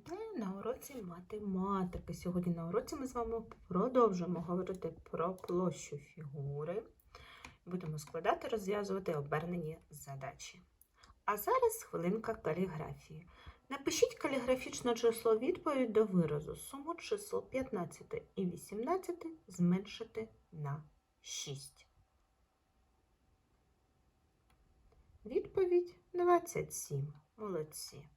Вітаю на уроці математики. Сьогодні на уроці ми з вами продовжимо говорити про площу фігури. Будемо складати, розв'язувати обернені задачі. А зараз хвилинка каліграфії. Напишіть каліграфічне число відповідь до виразу. Суму чисел 15 і 18 зменшити на 6. Відповідь 27. Молодці.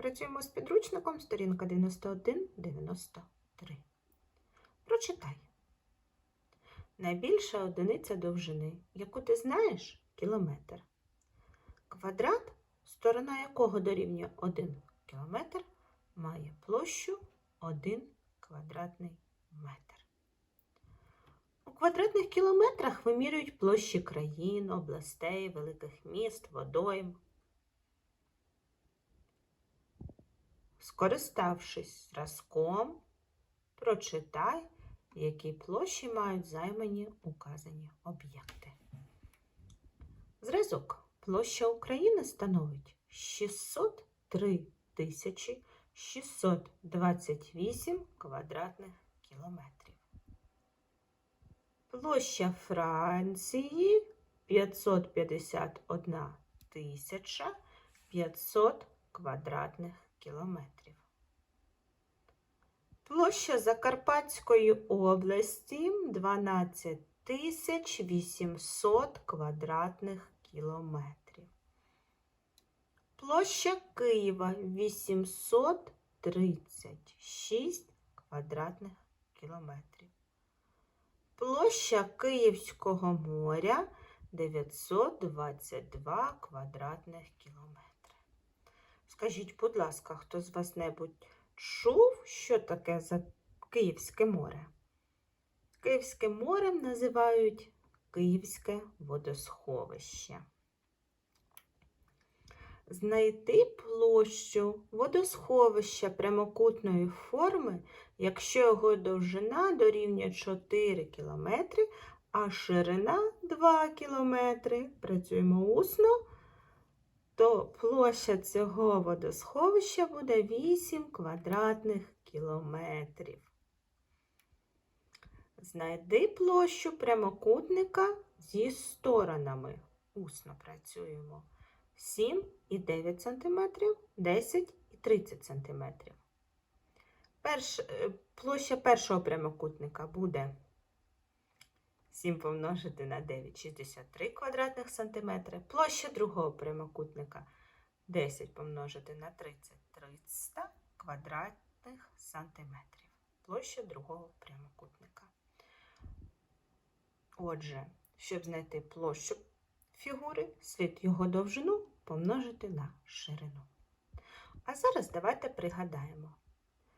Працюємо з підручником, сторінка 91-93. Прочитай. Найбільша одиниця довжини, яку ти знаєш, кілометр. Квадрат, сторона якого дорівнює 1 кілометр, має площу 1 квадратний метр. У квадратних кілометрах вимірюють площі країн, областей, великих міст, водойм. Скориставшись зразком, прочитай, які площі мають займані указані об'єкти. Зразок. Площа України становить 603 тисячі 628 квадратних кілометрів. Площа Франції 551 тисяча 500 квадратних кілометрів. Площа Закарпатської області 12 800 квадратних кілометрів. Площа Києва 836 квадратних кілометрів. Площа Київського моря 922 квадратних кілометри. Скажіть, будь ласка, хто з вас небудь чув, що таке за Київське море? Київське морем називають Київське водосховище. Знайти площу водосховища прямокутної форми, якщо його довжина дорівнює 4 км, а ширина 2 км. Працюємо усно то площа цього водосховища буде 8 квадратних кілометрів. Знайди площу прямокутника зі сторонами. Усно працюємо 7 і 9 см, 10 і 30 см. Перш, е, площа першого прямокутника буде 7 помножити на 9 63 квадратних сантиметри. Площа другого прямокутника 10 помножити на 30 300 квадратних сантиметрів. Площа другого прямокутника. Отже, щоб знайти площу фігури, слід його довжину помножити на ширину. А зараз давайте пригадаємо,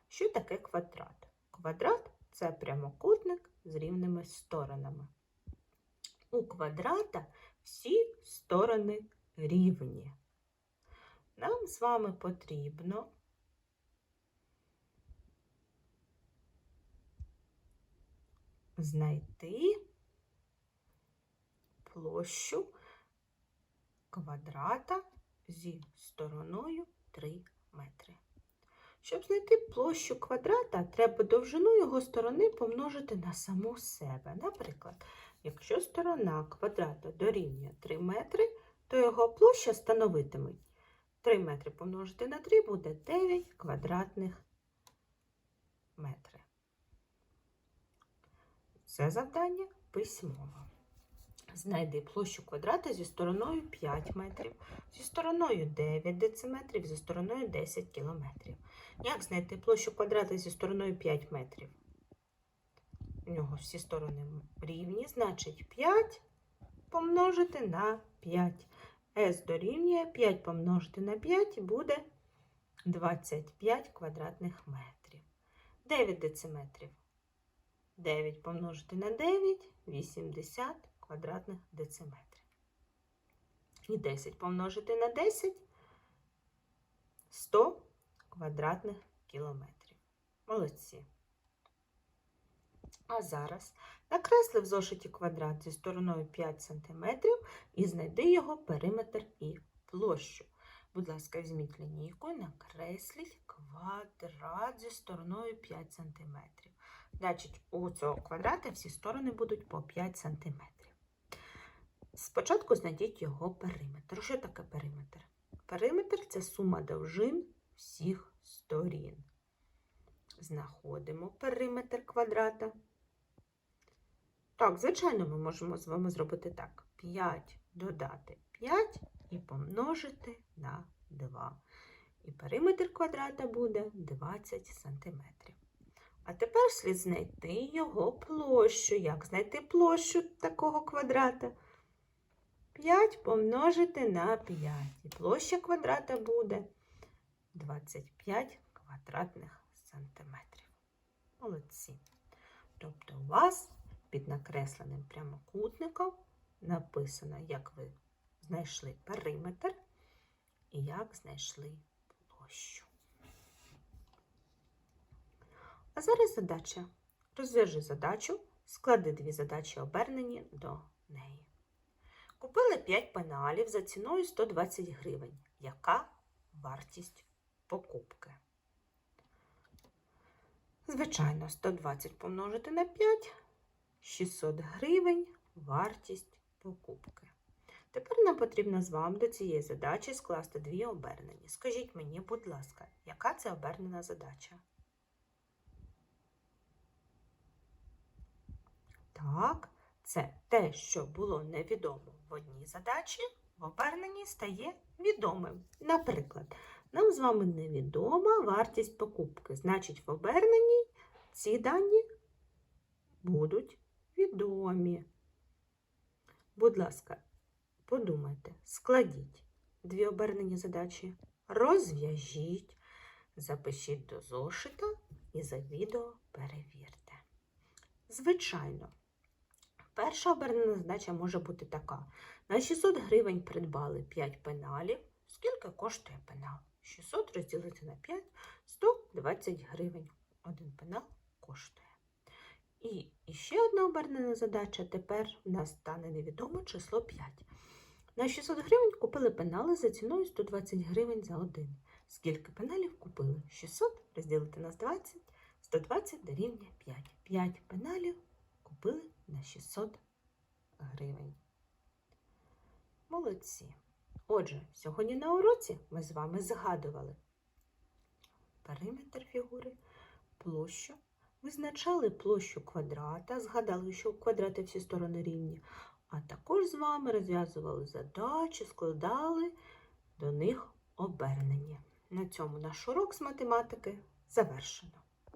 що таке квадрат. Квадрат це прямокутник з рівними сторонами. У квадрата всі сторони рівні. Нам з вами потрібно знайти площу квадрата зі стороною 3 метри. Щоб знайти площу квадрата, треба довжину його сторони помножити на саму себе. Наприклад, якщо сторона квадрата дорівнює 3 метри, то його площа становитиме 3 метри помножити на 3 буде 9 квадратних метри. Це завдання письмово. Знайди площу квадрата зі стороною 5 метрів, зі стороною 9 дециметрів, зі стороною 10 кілометрів. Як знайти площу квадрата зі стороною 5 метрів? У нього всі сторони рівні, значить 5 помножити на 5. С дорівнює 5 помножити на 5 буде 25 квадратних метрів. 9 дециметрів. 9 помножити на 9 80 квадратних дециметрів. І 10 помножити на 10 100 квадратних кілометрів. Молодці. А зараз Накресли в зошиті квадрат зі стороною 5 см і знайди його периметр і площу. Будь ласка, візьміть лінійку і накресліть квадрат зі стороною 5 см. Значить, у цього квадрата всі сторони будуть по 5 см. Спочатку знайдіть його периметр. Що таке периметр? Периметр це сума довжин всіх сторін. Знаходимо периметр квадрата. Так, звичайно, ми можемо з вами зробити так. 5 додати 5 і помножити на 2. І периметр квадрата буде 20 см. А тепер слід знайти його площу. Як знайти площу такого квадрата? 5 помножити на 5. І площа квадрата буде 25 квадратних сантиметрів. Молодці. Тобто у вас під накресленим прямокутником написано, як ви знайшли периметр і як знайшли площу. А зараз задача. Розв'яжи задачу, склади дві задачі обернені до неї. Купили 5 пеналів за ціною 120 гривень. Яка вартість покупки? Звичайно, 120 помножити на 5 600 гривень вартість покупки. Тепер нам потрібно з вами до цієї задачі скласти дві обернені. Скажіть мені, будь ласка, яка це обернена задача? Так, це те, що було невідомо в одній задачі, в оберненні стає відомим. Наприклад, нам з вами невідома вартість покупки. Значить, в оберненні ці дані будуть відомі. Будь ласка, подумайте, складіть дві обернені задачі, розв'яжіть, запишіть до зошита і за відео перевірте. Звичайно, перша обернена задача може бути така. На 600 гривень придбали 5 пеналів. Скільки коштує пенал? 600 розділити на 5 120 гривень. Один пенал коштує. І ще одна обернена задача. Тепер у нас стане невідоме число 5. На 600 гривень купили пенали за ціною 120 гривень за один. Скільки пеналів купили? 600 розділити на 20, 120 дорівнює 5. 5 пеналів купили на 600 гривень. Молодці. Отже, сьогодні на уроці ми з вами згадували периметр фігури, площу, визначали площу квадрата, згадали, що у квадрата всі сторони рівні, а також з вами розв'язували задачі, складали до них обернення. На цьому наш урок з математики завершено.